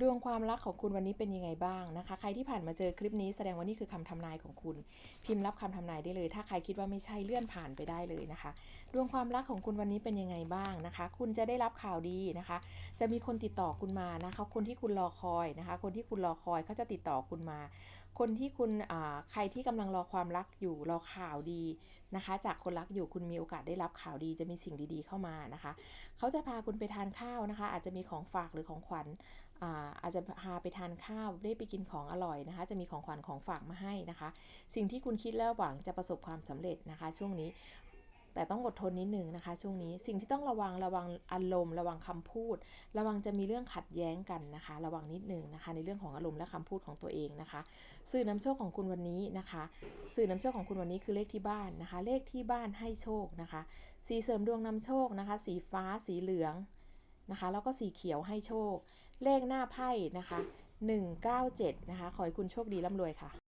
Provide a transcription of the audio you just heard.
ดวงความรักของคุณวันนี้เป็นยังไงบ้างนะคะ ใครที่ผ่านมาเจอคลิปนี้แสดงว่านี่คือคำทำนายของคุณ พิมพ์รับคำทำนายได้เลย ถ้าใครคิดว่าไม่ใช่เลื่อนผ่านไปได้เลยนะคะ ดวงความรักของคุณวันนี้เป็นยังไงบ้างนะคะ คุณจะได้รับข่าวดีนะคะ จะมีคนติดต่อคุณมานะคะคนที่คุณรอคอยนะคะ คนที่คุณรอคอยเขาจะติดต่อคุณมา คนที่คุณอ่าใครที่กำลังรอความรักอยู่รอข่าวดีนะคะ จากคนรักอยู่คุณมีโอกาสได้รับข่าวดี จะมีสิ่งดีๆเข้ามานะคะ เขาจะพาคุณไปทานข้าวนะคะ อาจจะมีของฝากหรือของขวัญอ่าอาจจะพาไปทานข้าวได้ไปกินของอร่อยนะคะ จะมีของขวัญของฝากมาให้นะคะ สิ่งที่คุณคิดและหวังจะประสบความสำเร็จนะคะ ช่วงนี้แต่ต้องอดทนนิดนึงนะคะ ช่วงนี้สิ่งที่ต้องระวังระวังอารมณ์ ระวังคำพูด ระวังจะมีเรื่องขัดแย้งกันนะคะ ระวังนิดนึงนะคะ ในเรื่องของอารมณ์และคำพูดของตัวเองนะคะ สื่อนำโชคของคุณวันนี้นะคะ สื่อนำโชคของคุณวันนี้คือเลขที่บ้านนะคะ เลขที่บ้านให้โชคนะคะ สีเสริมดวงนำโชคนะคะ สีฟ้าสีเหลือง นะคะ แล้วก็สีเขียวให้โชค เลขหน้าไพ่นะคะ 197 นะคะ ขอให้คุณโชคดีร่ำรวยค่ะ